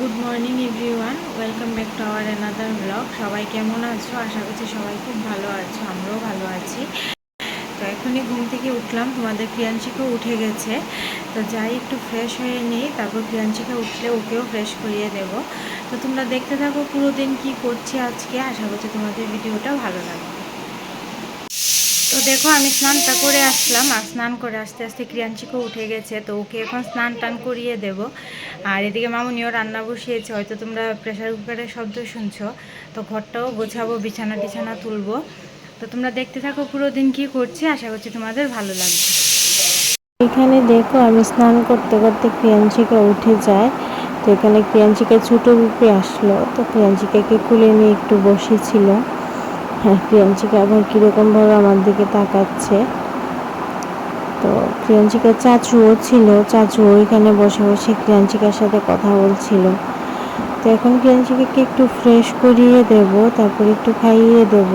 Good morning everyone welcome back to our another blog সবাই কেমন আছো? আশা করছি সবাই খুব ভালো আছো, আমরাও ভালো আছি। তো এখনই ঘুম থেকে উঠলাম, তোমাদের প্রিয়াঞ্চিকাও উঠে গেছে। তো যাই একটু ফ্রেশ হয়ে নিই, তারপর প্রিয়াঞ্চিকা উঠলে ওকেও ফ্রেশ করিয়ে দেব। তো তোমরা দেখতে থাকো পুরো দিন কী করছি আজকে। আশা করছি তোমাদের ভিডিওটা ভালো লাগবে। তো দেখো, আমি স্নানটা করে আসলাম। আর স্নান করে আস্তে আস্তে ক্রিয়াঞ্চিকও উঠে গেছে, তো ওকে এখন স্নান টান করিয়ে দেব। আর এদিকে মামুনিও রান্না বসিয়েছে, হয়তো তোমরা প্রেশার কুকারের শব্দ শুনছো। তো ঘরটাও গোছাবো, বিছানা টিছানা তুলবো। তো তোমরা দেখতে থাকো পুরো দিন কী করছি, আশা করছি তোমাদের ভালো লাগবে। এখানে দেখো, আমি স্নান করতে করতে প্রিয়াঞ্চিকা উঠে যায়। তো এখানে প্রিয়াঞ্চিকা ছোটো রূপে আসলো, তো প্রিয়াঞ্চিকাকে কুলে নিয়ে একটু বসেছিল। হ্যাঁ প্রিয়াঞ্চিকা আবার কীরকমভাবে আমার দিকে তাকাচ্ছে? তো প্রিয়াঞ্চিকার চাচুও ছিল, চাচু ওইখানে বসে বসে প্রিয়াঞ্চিকার সাথে কথা বলছিল। তো এখন প্রিয়াঞ্চিকাকে একটু ফ্রেশ করিয়ে দেব, তারপর একটু খাইয়ে দেব,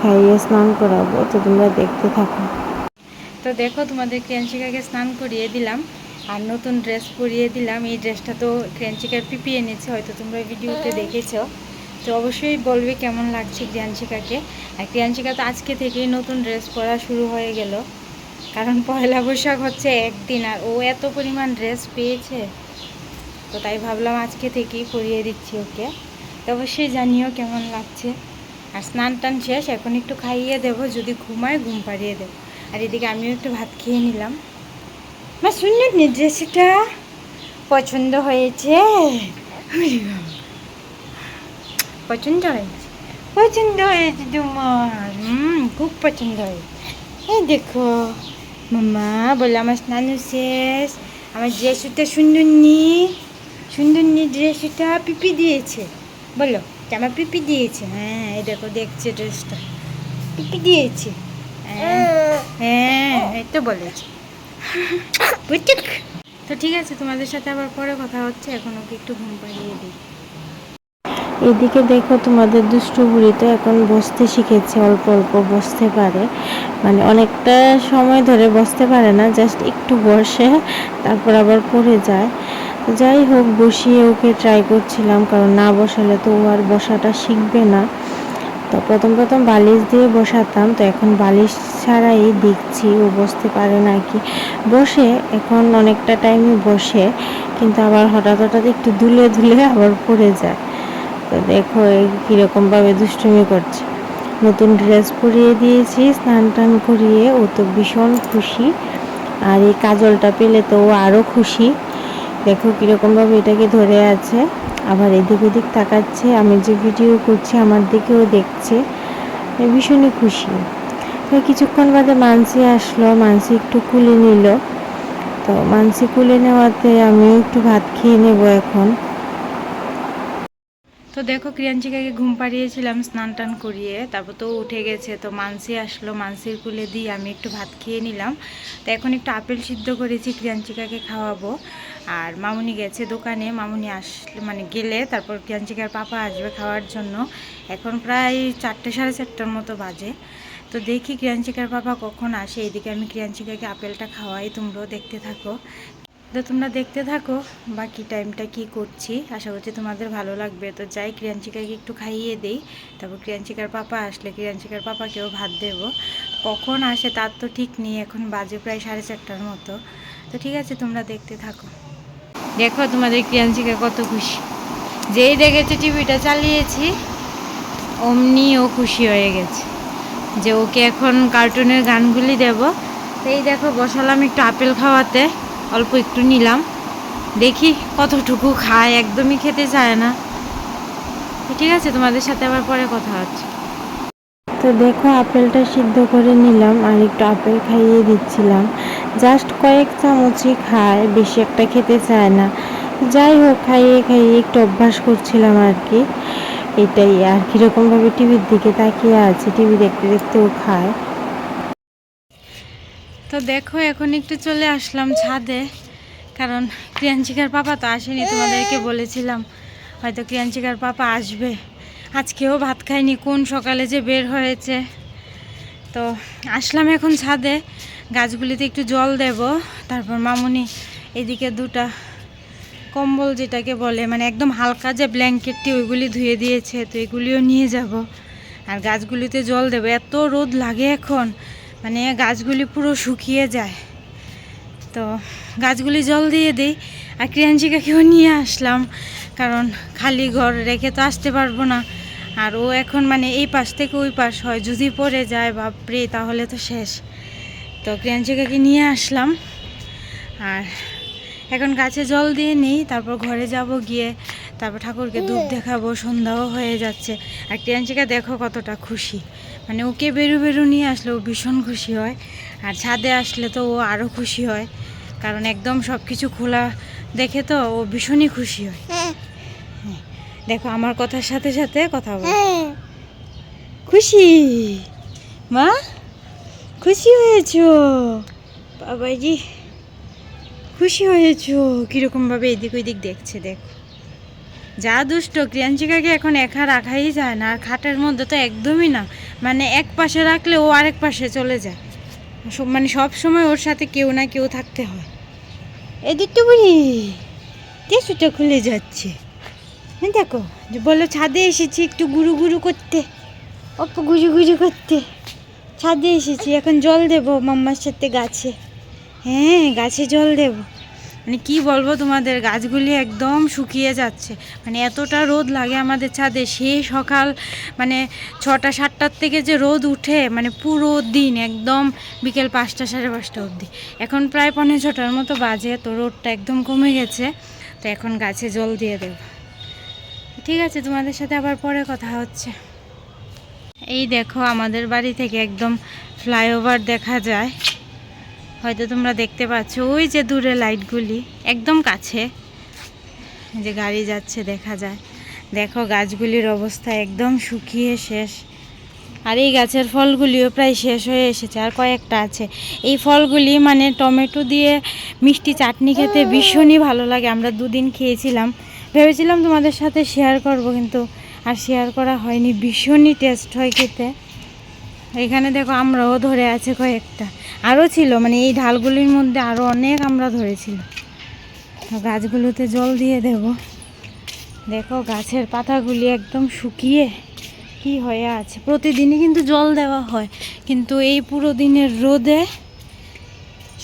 খাইয়ে স্নান করাবো। তো তোমরা দেখতে থাকো। তো দেখো, তোমাদের ক্রিয়াঞ্চিকাকে স্নান করিয়ে দিলাম, আর নতুন ড্রেস পরিয়ে দিলাম। এই ড্রেসটা তো ক্রিয়াঞ্চিকার পিপিয়ে এনেছে, হয়তো তোমরা ভিডিওতে দেখেছ। তো অবশ্যই বলবে কেমন লাগছে ক্রিয়াঞ্চিকাকে আর ক্রিয়াঞ্চিকা তো আজকে থেকেই নতুন ড্রেস পরা শুরু হয়ে গেল। কারণ পয়লা বৈশাখ হচ্ছে একদিন আর ও এত পরিমাণ ড্রেস পেয়েছে। তো তাই ভাবলাম আজকে থেকেই পরিয়ে দিচ্ছি ওকে। তো অবশ্যই জানিও কেমন লাগছে। আর স্নান টান শেষ, এখন একটু খাইয়ে দেবো, যদি ঘুমায় ঘুম পাড়িয়ে দেবো। আর এদিকে আমিও একটু ভাত খেয়ে নিলাম। মা নি ড্রেসটা? পছন্দ হয়েছে। পছন্দ হয়েছে পছন্দ হয়েছে তোমার হুম খুব পছন্দ হয়েছে এই দেখো মামা বলে আমার স্নান শেষ আমার ড্রেসটা সুন্দর নি সুন্দর নি ড্রেসটা পিপি দিয়েছে বলো জামা পিপি দিয়েছে হ্যাঁ এই দেখো দেখছে ড্রেসটা পিপি দিয়েছে হ্যাঁ হ্যাঁ এই তো বলেছে বুঝছি তো ঠিক আছে তোমাদের সাথে আবার পরে কথা হচ্ছে এখন ওকে একটু ঘুম পাড়িয়ে দিই এদিকে দেখো তোমাদের দুষ্টু বুড়ি তো এখন বসতে শিখেছে, অল্প অল্প বসতে পারে। মানে অনেকটা সময় ধরে বসতে পারে না জাস্ট একটু বসে, তারপর আবার পড়ে যায়। যাই হোক, বসিয়ে ওকে ট্রাই করছিলাম, কারণ না বসালে তো ও আর বসাটা শিখবে না। তো প্রথম প্রথম বালিশ দিয়ে বসাতাম, তো এখন বালিশ ছাড়াই দেখছি ও বসতে পারে না কি বসে, এখন অনেকটা টাইমই বসে, কিন্তু আবার হঠাৎ হঠাৎ একটু দুলে দুলে আবার পড়ে যায়। তো দেখো কীরকমভাবে দুষ্টুমি করছে। নতুন ড্রেস পরিয়ে দিয়েছি, স্নান টান করিয়ে, ও তো ভীষণ খুশি। আর এই কাজলটা পেলে তো ও আরও খুশি। দেখো কীরকমভাবে এটাকে ধরে আছে। আবার এদিক ওদিক তাকাচ্ছে, আমি যে ভিডিও করছি আমার দিকেও দেখছে। ভীষণই খুশি। তো কিছুক্ষণ বাদে মানসি আসলো, মানসি একটু কুলে নিল। তো মানসি কুলে নেওয়াতে আমিও একটু ভাত খেয়ে নেব এখন। দেখো ক্রিয়াঞ্চিকাকে ঘুম পাড়িয়েছিলাম, স্নান টান করিয়ে। তারপর তো উঠে গেছে, তো মানসি আসলো, মানসির কুলে দিয়ে আমি একটু ভাত খেয়ে নিলাম। তো এখন একটু আপেল সিদ্ধ করেছি, ক্রিয়াঞ্চিকাকে খাওয়াবো। আর মামুনি গেছে দোকানে, মামুনি আসলে মানে গেলে তারপর ক্রিয়াঞ্চিকার পাপা আসবে খাওয়ার জন্য। এখন প্রায় চারটে, সাড়ে চারটার মতো বাজে। তো দেখি ক্রিয়াঞ্চিকার পাপা কখন আসে। এদিকে আমি ক্রিয়াঞ্চিকাকে আপেলটা খাওয়াই, তোমরাও দেখতে থাকো। তো তোমরা দেখতে থাকো বাকি টাইমটা কি করছি। আশা করছি তোমাদের ভালো লাগবে। তো যাই, ক্রিয়াঞ্চিকাকে একটু খাইয়ে দেই। তারপর ক্রিয়াঞ্চিকার পাপা আসলে ক্রিয়াঞ্চিকার পাপাকেও ভাত দেব। কখন আসে তার তো ঠিক নেই, এখন বাজে প্রায় সাড়ে চারটার মতো। তো ঠিক আছে, তোমরা দেখতে থাকো। দেখো তোমাদের ক্রিয়াঞ্চিকা কত খুশি। যেই দেখেছে টিভিটা চালিয়েছি, অমনি ও খুশি হয়ে গেছে যে ওকে এখন কার্টুনের গানগুলি দেব। তো এই দেখো, বসালাম একটু আপেল খাওয়াতে। অল্প একটু নিলাম। দেখি কতটুকু খায়, একদমই খেতে চায় না। ঠিক আছে, তোমাদের সাথে আবার পরে কথা হচ্ছে। তো দেখো, আপেলটা সিদ্ধ করে নিলাম আর একটু আপেল খাইয়ে দিচ্ছিলাম। জাস্ট কয়েক চামচই খায়, বেশি একটা খেতে চায় না। যাই হোক, খাইয়ে খাইয়ে একটু অভ্যাস করছিলাম আর কি। এটাই আর কীরকমভাবে টিভির দিকে তাকিয়ে আছে, টিভি দেখতে দেখতেও খায়। তো দেখো, এখন একটু চলে আসলাম ছাদে। কারণ ক্রিয়াঞ্চিকার পাপা তো আসেনি, তোমাদেরকে বলেছিলাম। হয়তো ক্রিয়াঞ্চিকার পাপা আসবে। আজকেও ভাত খায়নি, কোন সকালে যে বের হয়েছে। তো আসলাম এখন ছাদে। গাছগুলিতে একটু জল দেব। তারপর মামুনি এদিকে দুটা কম্বল যেটাকে বলে মানে একদম হালকা যে ব্ল্যাঙ্কেটটি, ওইগুলি ধুয়ে দিয়েছে। তো এগুলিও নিয়ে যাব। আর গাছগুলিতে জল দেবো। এত রোদ লাগে এখন। মানে গাছগুলি পুরো শুকিয়ে যায়। তো গাছগুলি জল দিয়ে দিই। আর ক্রিয়াঞ্চিকাকেও নিয়ে আসলাম, কারণ খালি ঘর রেখে তো আসতে পারব না। আর ও এখন মানে এই পাশ থেকে ওই পাশ হয়, যদি পড়ে যায়, বাপরে, তাহলে তো শেষ। তো ক্রিয়াঞ্চিকাকে নিয়ে আসলাম। আর এখন গাছে জল দিয়ে নেই, তারপর ঘরে যাব গিয়ে তারপর ঠাকুরকে ধূপ দেখাবো, সন্ধ্যাও হয়ে যাচ্ছে। আর ক্রিয়াঞ্চিকা দেখো কতটা খুশি। মানে ওকে বেরু বেরু নিয়ে আসলে ও ভীষণ খুশি হয়। আর ছাদে আসলে তো ও আরও খুশি হয়। কারণ একদম সব কিছু খোলা দেখে তো ও ভীষণই খুশি হয়। হ্যাঁ। দেখো আমার কথার সাথে সাথে কথা বল। খুশি? মা, খুশি হয়েছো? বাবাজি, খুশি হয়েছ? কীরকমভাবে এদিক ওইদিক দেখছে, দেখ। যা দুষ্ট, ক্রিয়াঞ্চিকাকে এখন একা রাখাই যায় না, আর খাটের মধ্যে তো একদমই না। মানে এক পাশে রাখলে ও আরেক পাশে চলে যায়। মানে সব সময় ওর সাথে কেউ না কেউ থাকতে হয়। এদিকটা বুড়ি টেসুটা খুলে যাচ্ছে। হ্যাঁ দেখো, যে বলো ছাদে এসেছি একটু গুরু গুরু করতে। অল্প গুজু গুজু করতে। ছাদে এসেছি, এখন জল দেবো মাম্মার সাথে গাছে। হ্যাঁ গাছে জল দেব। মানে কি বলব তোমাদের, গাছগুলি একদম শুকিয়ে যাচ্ছে। মানে এতটা রোদ লাগে আমাদের ছাদে সেই সকাল মানে ছটা, সাতটার থেকে যে রোদ উঠে মানে পুরো দিন একদম বিকেল পাঁচটা, সাড়ে পাঁচটা অবধি। এখন প্রায় পনেরো ছটার মতো বাজে, তো রোদটা একদম কমে গেছে। তো এখন গাছে জল দিয়ে দেব। ঠিক আছে, তোমাদের সাথে আবার পরে কথা হচ্ছে। এই দেখো, আমাদের বাড়ি থেকে একদম ফ্লাইওভার দেখা যায়। হয়তো তোমরা দেখতে পাচ্ছ, ওই যে দূরে লাইটগুলি, একদম কাছে। যে গাড়ি যাচ্ছে, দেখা যায়। দেখো গাছগুলির অবস্থা একদম শুকিয়ে শেষ। আর এই গাছের ফলগুলিও প্রায় শেষ হয়ে এসেছে, আর কয়েকটা আছে। এই ফলগুলি মানে টমেটো দিয়ে মিষ্টি চাটনি খেতে ভীষণই ভালো লাগে। আমরা দুদিন খেয়েছিলাম। ভেবেছিলাম তোমাদের সাথে শেয়ার করব, কিন্তু আর শেয়ার করা হয়নি। ভীষণই টেস্ট হয় খেতে। এখানে দেখো আমরাও ধরে আছে কয়েকটা। আরও ছিল মানে এই ঢালগুলির মধ্যে আরও অনেক আমরা ধরেছিল। গাছগুলোতে জল দিয়ে দেব। দেখো গাছের পাতাগুলি একদম শুকিয়ে কি হয়ে আছে। প্রতিদিনই কিন্তু জল দেওয়া হয়, কিন্তু এই পুরো দিনের রোদে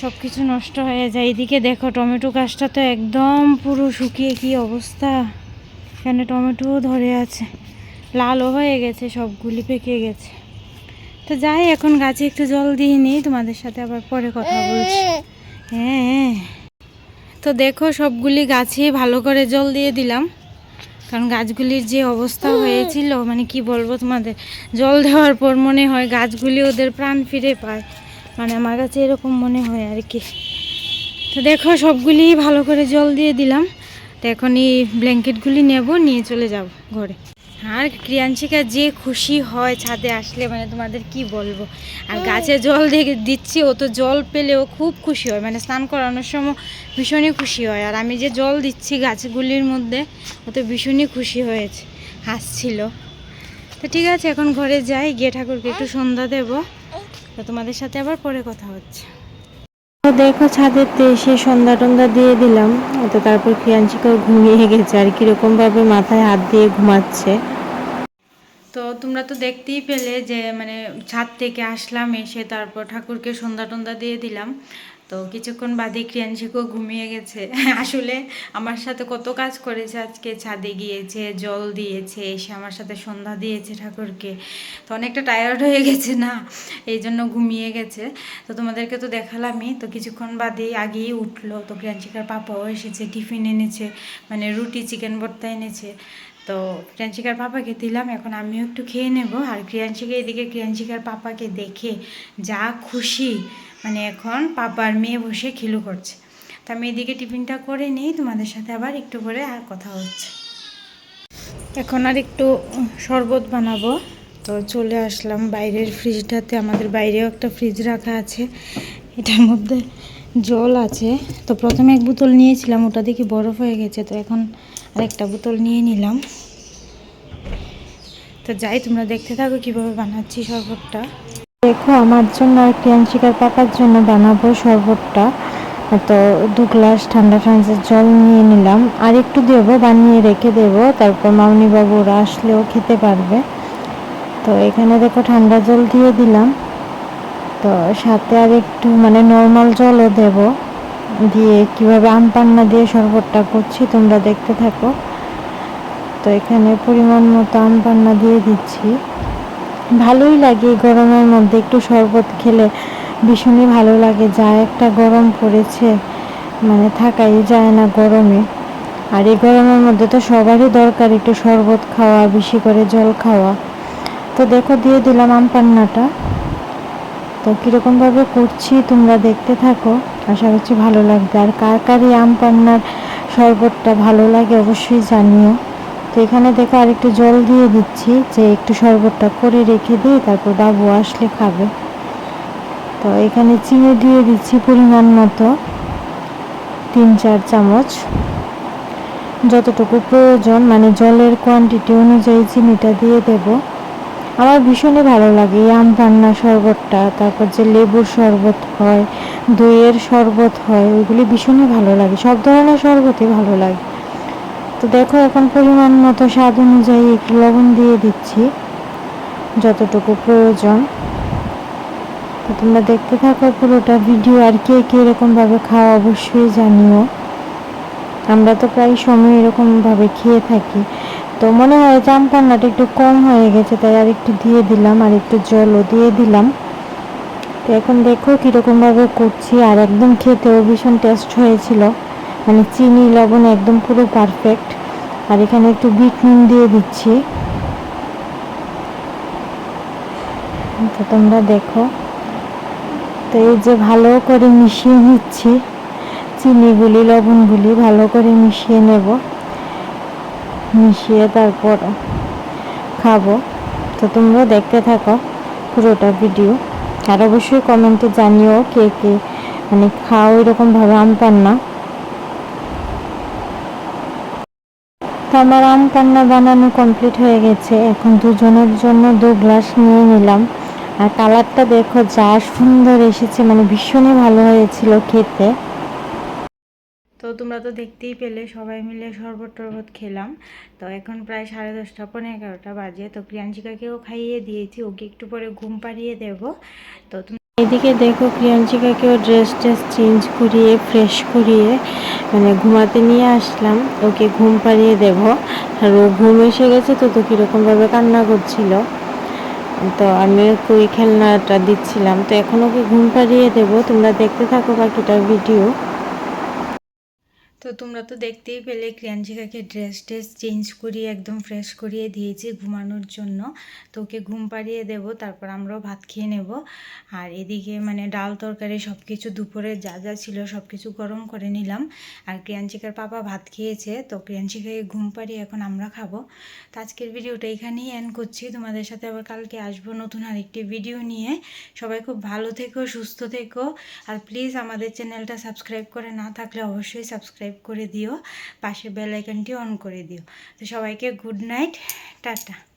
সব কিছু নষ্ট হয়ে যায়। এদিকে দেখো টমেটো গাছটা তো একদম পুরো শুকিয়ে কি অবস্থা। এখানে টমেটোও ধরে আছে। লালও হয়ে গেছে, সবগুলি পেকে গেছে। তো যাই, এখন গাছে একটু জল দিয়ে নিই, তোমাদের সাথে আবার পরে কথা বলছি। হ্যাঁ তো দেখো, সবগুলি গাছে ভালো করে জল দিয়ে দিলাম। কারণ গাছগুলির যে অবস্থা হয়েছিল মানে কি বলব তোমাদের, জল দেওয়ার পর মনে হয় গাছগুলি ওদের প্রাণ ফিরে পায়। মানে আমার কাছে এরকম মনে হয় আর কি। তো দেখো, সবগুলি ভালো করে জল দিয়ে দিলাম। তো এখন এই ব্ল্যাঙ্কেটগুলি নেব, নিয়ে চলে যাব ঘরে। আর ক্রিয়াঞ্চিকা যে খুশি হয় ছাদে আসলে মানে তোমাদের কি বলব? আর গাছে জল দেখে দিচ্ছি, ও তো জল পেলেও খুব খুশি হয়। মানে স্নান করানোর সময় ভীষণই খুশি হয়। আর আমি যে জল দিচ্ছি গাছগুলির মধ্যে, ও তো ভীষণই খুশি হয়েছে, হাসছিল। তো ঠিক আছে, এখন ঘরে যাই, গিয়ে ঠাকুরকে একটু সন্ধ্যা দেবো। তো তোমাদের সাথে আবার পরে কথা হচ্ছে। তো দেখো ছাদেতে এসে সন্ধ্যা টন্দা দিয়ে দিলাম। তো তারপর ক্রিয়াঞ্চিকাও ঘুমিয়ে গেছে। আর কীরকম ভাবে মাথায় হাত দিয়ে ঘুমাচ্ছে। তো তোমরা তো দেখতেই পেলে যে মানে ছাদ থেকে আসলাম, এসে তারপর ঠাকুরকে সন্ধ্যা টন্ধা দিয়ে দিলাম। তো কিছুক্ষণ বাদে ক্রিয়াংশিকও ঘুমিয়ে গেছে। আসলে আমার সাথে কত কাজ করেছে, আজকে ছাদে গিয়েছে, জল দিয়েছে, এসে আমার সাথে সন্ধ্যা দিয়েছে ঠাকুরকে। তো অনেকটা টায়ার্ড হয়ে গেছে না? এই জন্য ঘুমিয়ে গেছে। তো তোমাদেরকে তো দেখালামই, তো কিছুক্ষণ বাদেই আগেই উঠল। তো ক্রিয়াংশিকার পাপাও এসেছে, টিফিন এনেছে মানে রুটি, চিকেন ভর্তা এনেছে। তো ক্রিয়াঞ্চিকার পাপাকে দিলাম, এখন আমিও একটু খেয়ে নেব। আর ক্রিয়াঞ্চিকা এদিকে ক্রিয়াঞ্চিকার পাপাকে দেখে যা খুশি মানে এখন পাপার মেয়ে বসে খিলু করছে। তো আমি এদিকে টিফিনটা করে নিই, তোমাদের সাথে আবার একটু করে আর কথা হচ্ছে। এখন আর একটু শরবত বানাবো। তো চলে আসলাম বাইরের ফ্রিজটাতে আমাদের বাইরেও একটা ফ্রিজ রাখা আছে। এটার মধ্যে জল আছে। তো প্রথমে এক বোতল নিয়েছিলাম, ওটা দেখি বরফ হয়ে গেছে, তো এখন আরেকটা বোতল নিয়ে নিলাম। তো যাই, তোমরা দেখতে থাকো কীভাবে বানাচ্ছি শরবতটা। দেখো, আমার জন্য আর ক্রিয়াঞ্চিকার পাপার জন্য বানাবো শরবতটা। তো দু গ্লাস ঠান্ডা ফ্রান্সের জল নিয়ে নিলাম। আর একটু দেবো, বানিয়ে রেখে দেবো। তারপর মামনি বাবুরা আসলেও খেতে পারবে। তো এখানে দেখো ঠান্ডা জল দিয়ে দিলাম। তো সাথে আর একটু মানে নর্মাল জলও দেব। দিয়ে কীভাবে আম পান্না দিয়ে শরবতটা করছি তোমরা দেখতে থাকো। তো এখানে পরিমাণ মতো আম পান্না দিয়ে দিচ্ছি। ভালোই লাগে গরমের মধ্যে একটু শরবত খেলে ভীষণই ভালো লাগে। যা একটা গরম পড়েছে মানে থাকাই যায় না গরমে। আর এই গরমের মধ্যে তো সবারই দরকার একটু শরবত খাওয়া, বেশি করে জল খাওয়া। তো দেখো, দিয়ে দিলাম আম পান্নাটা। তো কীরকমভাবে করছি তোমরা দেখতে থাকো। আশা করছি ভালো লাগবে। আর কার কার এই আম পান্নার শরবতটা ভালো লাগে অবশ্যই জানিও। তো এখানে দেখো আর একটু জল দিয়ে দিচ্ছি যে একটু শরবতটা করে রেখে দিই তারপর বাবু আসলে খাবে। তো এখানে চিনি দিয়ে দিচ্ছি পরিমাণ মতো, তিন চার চামচ। যতটুকু প্রয়োজন মানে জলের কোয়ান্টিটি অনুযায়ী চিনিটা দিয়ে দেব। আমার ভীষণই ভালো লাগে আম পান্না শরবতটা, তারপর যে লেবুর শরবত হয়, দইয়ের শরবত হয়, ওইগুলি ভীষণই ভালো লাগে, সব ধরনের শরবতই ভালো লাগে। তো দেখো এখন পরিমাণ মতো স্বাদ অনুযায়ী একটু লবণ দিয়ে দিচ্ছি, যতটুকু প্রয়োজন। তো তোমরা দেখতে থাকো পুরোটা ভিডিও, আর কে কে এরকমভাবে খাওয়া অবশ্যই জানিও। আমরা তো প্রায় সময় এরকমভাবে খেয়ে থাকি। তো মনে হয় জাম পান্নাটা একটু কম হয়ে গেছে, তাই আর একটু দিয়ে দিলাম, আর একটু জলও দিয়ে দিলাম। তো এখন দেখো কীরকমভাবে করছি, আর একদম খেতেও ভীষণ টেস্ট হয়েছিল। মানে চিনি, লবণ একদম পুরো পারফেক্ট আর এখানে একটু বিট নুন দিয়ে দিচ্ছি। তো তোমরা দেখো। তো এই যে ভালো করে মিশিয়ে নিচ্ছি, চিনিগুলি, লবণগুলি ভালো করে মিশিয়ে নেব। মিশিয়ে তারপর খাব। তো তোমরা দেখতে থাকো পুরোটা ভিডিও আর অবশ্যই কমেন্টে জানিও কে কে মানে খাও এরকমভাবে আম পান্না তো আমার আম পান্না বানানো কমপ্লিট হয়ে গেছে। এখন দুজনের জন্য দু গ্লাস নিয়ে নিলাম। আর কালারটা দেখো, যা সুন্দর এসেছে মানে ভীষণই ভালো হয়েছিল খেতে। তোমরা তো দেখতেই পেলে, সবাই মিলে শরবত টরবত খেলাম। তো এখন প্রায় সাড়ে দশটা পনেরো এগারোটা বাজে। তো প্রিয়াঞ্চিকাকেও খাইয়ে দিয়েছি, ওকে একটু পরে ঘুম পাড়িয়ে দেবো। তো তুমি এদিকে দেখো প্রিয়াঞ্চিকাকেও ড্রেস ট্রেস চেঞ্জ করিয়ে ফ্রেশ করিয়ে মানে ঘুমাতে নিয়ে আসলাম। ওকে ঘুম পাড়িয়ে দেব। আর ও ঘুম এসে গেছে তো তো কীরকমভাবে কান্না করছিল। তো আমি ওকে ওই খেলনাটা দিচ্ছিলাম। তো এখন ওকে ঘুম পাড়িয়ে দেবো। তোমরা দেখতে থাকো বাকিটা ভিডিও তো তোমরা তো দেখতেই পেলে ক্রিয়াঞ্চিকাকে ড্রেস ট্রেস চেঞ্জ করিয়ে একদম ফ্রেশ করিয়ে দিয়েছি ঘুমানোর জন্য। তো ওকে ঘুম পাড়িয়ে দেব, তারপর আমরাও ভাত খেয়ে নেব। আর এদিকে মানে ডাল তরকারি সব কিছু দুপুরে যা যা ছিল সব কিছু গরম করে নিলাম। আর ক্রিয়াঞ্চিকার পাপা ভাত খেয়েছে, তো ক্রিয়াঞ্চিকাকে ঘুম পাড়িয়ে এখন আমরা খাব। তো আজকের ভিডিওটা এখানেই এন্ড করছি। তোমাদের সাথে আবার কালকে আসব নতুন আরেকটি ভিডিও নিয়ে। সবাই খুব ভালো থেকো, সুস্থ থেকো। আর প্লিজ আমাদের চ্যানেলটা সাবস্ক্রাইব করে না থাকলে অবশ্যই সাবস্ক্রাইব করে দিও পাশে বেল আইকনটি অন করে দিও। তো সবাইকে গুড নাইট টাটা।